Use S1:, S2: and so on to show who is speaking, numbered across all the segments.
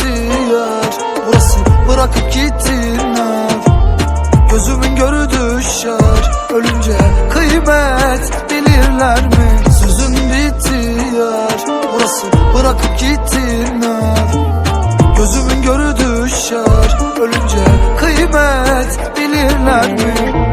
S1: ihtiyar Burası bırakıp gittin Gözümün görü düşer. Ölünce kıymet bilirler mi? Sözün bitti yar. Burası bırakıp gittin Gözümün görü düşer. Ölünce kıymet bilirler mi?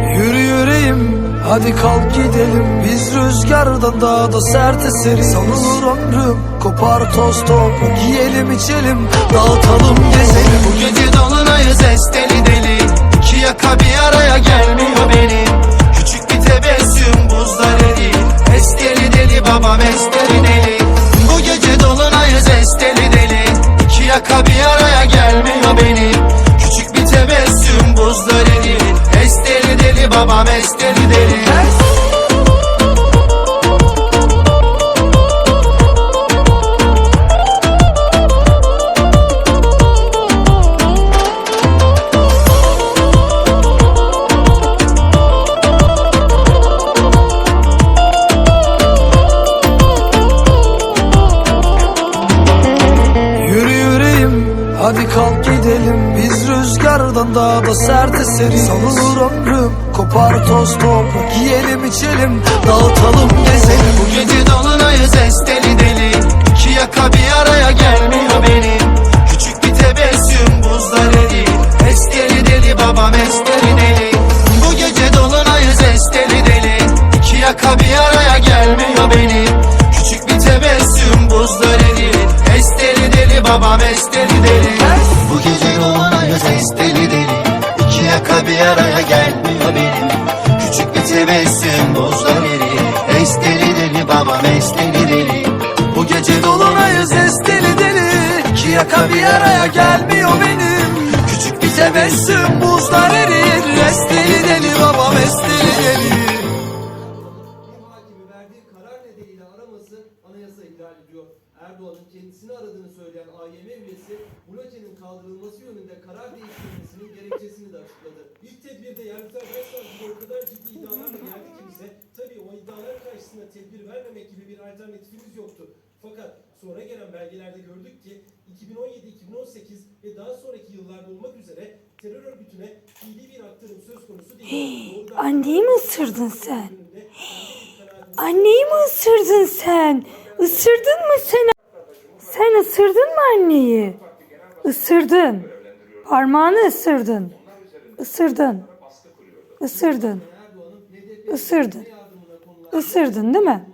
S1: Hadi kalk gidelim Biz rüzgardan daha da sert eseriz. Sanılır ömrüm kopar toz toprak Yiyelim içelim dağıtalım gezelim.
S2: Bu gece dolunayız esteli deli. İki yaka bir araya gelmiyor benim Küçük bir tebessüm buzlar eriyim Esteli deli babam esteli deli
S1: hadi kalk gidelim Biz rüzgardan daha da sert eseriz. Sanılır ömrüm kopar toz toprak Yiyelim içelim dağıtalım gezelim.
S2: Bu gece dolunayız esteli deli. İki yaka bir araya gelmiyor benim babam esteli deli Bu gece dolunayız esteli deli İki yaka bir araya gelmiyor benim. Küçük bir tebessüm buzlar eriyim Esteli deli babam esteli deli Bu gece dolunayız Esteli deli iki yaka bir araya gelmiyor benim. Küçük bir tebessüm buzlar
S1: erir Esteli deli babam esteli deli
S3: bir hakimi verdiği karar nedeniyle araması anayasa ihlal ediyor. Erdoğan'ın kendisini aradığını söyleyen AYM üyesi blokenin kaldırılması yönünde karar değiştirmesinin gerekçesini de açıkladı. İlk tedbirde Yargıtay Başsavcılığı o kadar ciddi iddialarla geldi ki bize tabii o iddialar karşısında tedbir vermemek gibi bir alternatifimiz yoktu. Fakat sonra gelen belgelerde gördük ki 2017-2018 ve daha sonraki yıllarda olmak üzere terör örgütüne fiili bir aktarım söz konusu değil. Doğrudan-
S4: Anneyi mi ısırdın sen? Anneyi mi ısırdın sen? Isırdın mı sen? Sen ısırdın mı anneyi? Isırdın. Parmağını ısırdın. Isırdın. Isırdın. Isırdın. Isırdın değil mi?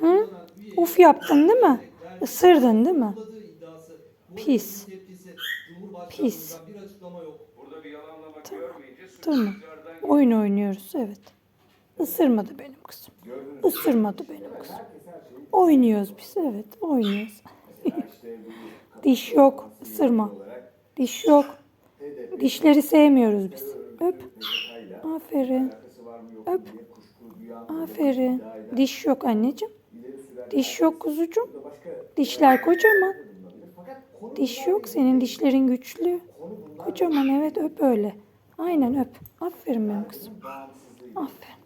S4: Hı? Uf yaptın değil mi? Isırdın değil mi? Pis. Pis.
S3: yok.
S4: Tamam. Oyun oynuyoruz evet. Isırmadı benim kızım. Isırmadı benim kızım. Oynuyoruz biz evet oynuyoruz. Diş yok ısırma. Diş yok. Dişleri sevmiyoruz biz. Öp. Aferin. Öp. Aferin. Diş yok anneciğim. Diş yok kuzucuğum. Dişler kocaman. Diş yok. Senin dişlerin güçlü. Kocaman evet öp öyle. Aynen öp. Aferin benim kızım. Aferin.